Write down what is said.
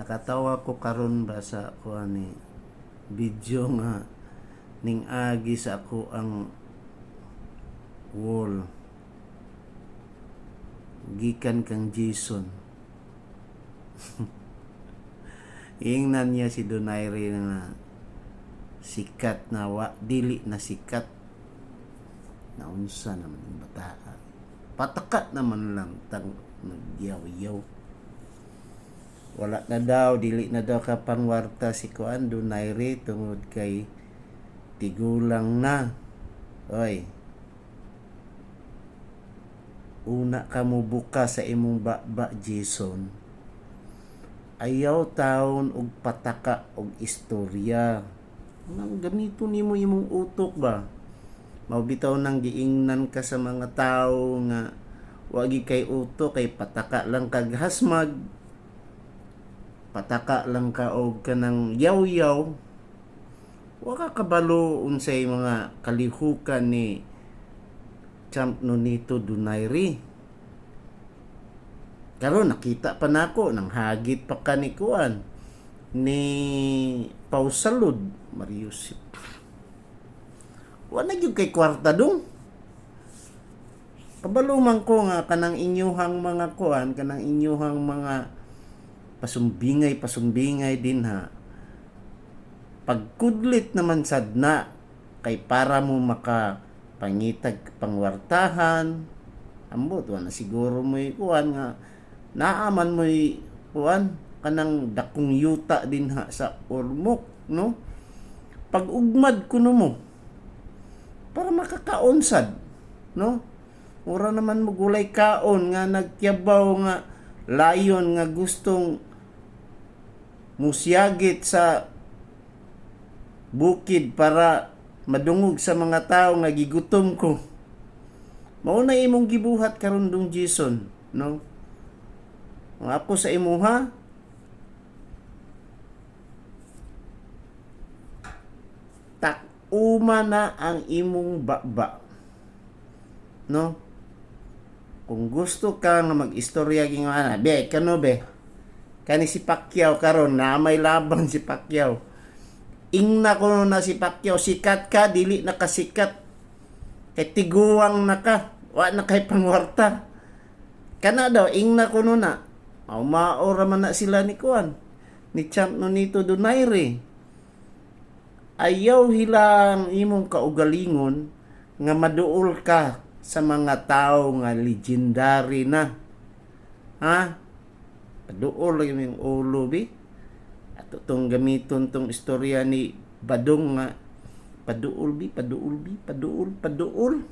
nakatawa ko karon ba sa ko ani video nga ning agi sa ako ang wall. Gikan kang Jason. Ingnan niya si Donaire na sikat na wa, dili na sikat. Na unsa naman ang bata. Patakat naman lang tang nagyaw-yaw wala na daw dili na daw ka pangwarta si Kuan Donaire tungod kay tigulang na. Oy. Una ka mo buka sa imong baba Jason. Ayaw taon og pataka og istorya. Nang ganito nimo imong utok ba? Mabitaw nang giingnan ka sa mga tao nga wagi kay utok kay pataka lang kag hasmag pataka lang ka og kanang yaw-yaw. Wa ka kabalo unsay mga kalihukan ni Champ Nonito Donaire karon nakita pa nako nang hagit pa ka ni Pausalud Mariusip wa na kay kwarta dong. Kabalo man ko nga kanang inyuhang mga kuan kanang inyuhang mga pasumbingay pasumbingay din ha. Pagkudlit naman sadna kay para mo maka pangitag pangwartahan ambot wa na siguro mo kuan nga naaman mo kuan kanang dakong yuta din ha sa ormok no? Pag ugmad kuno mo para makakaonsad no? Ora naman mo gulay kaon nga nagkyabaw nga layon nga gustong musyagit sa bukid para madungog sa mga tao nga gigutom ko. Mao na imong gibuhat karon dong Jason no? Ang ako sa imuha tak uma na ang imong baba no? Kung gusto ka nga mag-istorya ging ana be kano be kani si Pacquiao karon na may laban si Pacquiao. Ingna ko na si Pacquiao sikat ka dili nakasikat kay tiguwang na ka wa na kay pangwarta. Kana daw ingna ko na aw maora man na sila ni kuan ni Champ Nonito Donaire ayaw hilang imong kaugalingon nga maduol ka sa mga tao nga legendary na. Ha paduol lang yung ulo bi. At itong gamiton tong istorya ni Badong nga paduol bi. Paduol bi. Paduol paduol